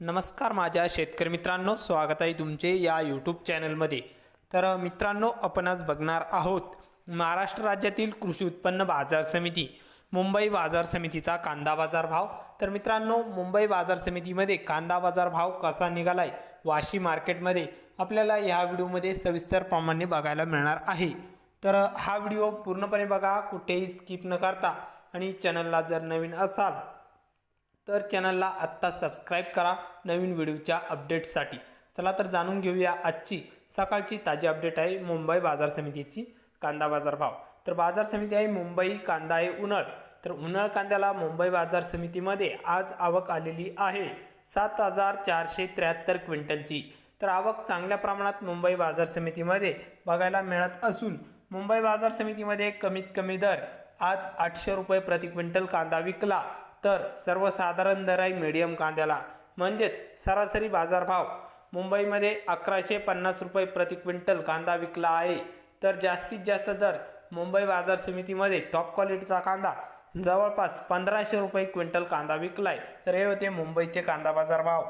नमस्कार माझ्या शेतकरी मित्रांनो स्वागत आहे तुमचे या यूट्यूब चॅनलमध्ये तर मित्रांनो आपण आज बघणार आहोत महाराष्ट्र राज्यातील कृषी उत्पन्न बाजार समिती मुंबई बाजार समितीचा कांदा बाजार भाव. तर मित्रांनो मुंबई बाजार समितीमध्ये कांदा बाजार भाव कसा निघालाय वाशी मार्केटमध्ये आपल्याला ह्या व्हिडिओमध्ये सविस्तर प्रमाणे बघायला मिळणार आहे. तर हा व्हिडिओ पूर्णपणे बघा कुठेही स्किप न करता. आणि चॅनलला जर नवीन असाल तर चॅनलला आत्ता सबस्क्राईब करा नवीन व्हिडिओच्या अपडेट्ससाठी चला तर जाणून घेऊया आजची सकाळची ताजी अपडेट आहे मुंबई बाजार समितीची कांदा बाजार भाव. तर बाजार समिती आहे मुंबई कांदा आहे उन्हाळ. तर उन्हाळ कांद्याला मुंबई बाजार समितीमध्ये आज आवक आलेली आहे सात हजार चारशे त्र्याहत्तर क्विंटलची. तर आवक चांगल्या प्रमाणात मुंबई बाजार समितीमध्ये बघायला मिळत असून मुंबई बाजार समितीमध्ये कमीत कमी दर आज आठशे रुपये प्रति क्विंटल कांदा विकला. तर सर्वसाधारण दर आहे मीडियम कांद्याला. म्हणजेच सरासरी बाजारभाव. मुंबईमध्ये अकराशे पन्नास रुपये प्रति क्विंटल कांदा विकला आहे. तर जास्तीत जास्त दर मुंबई बाजार समितीमध्ये टॉप क्वालिटीचा कांदा. जवळपास पंधराशे रुपये क्विंटल कांदा विकला आहे तर हे होते मुंबईचे कांदा बाजार भाव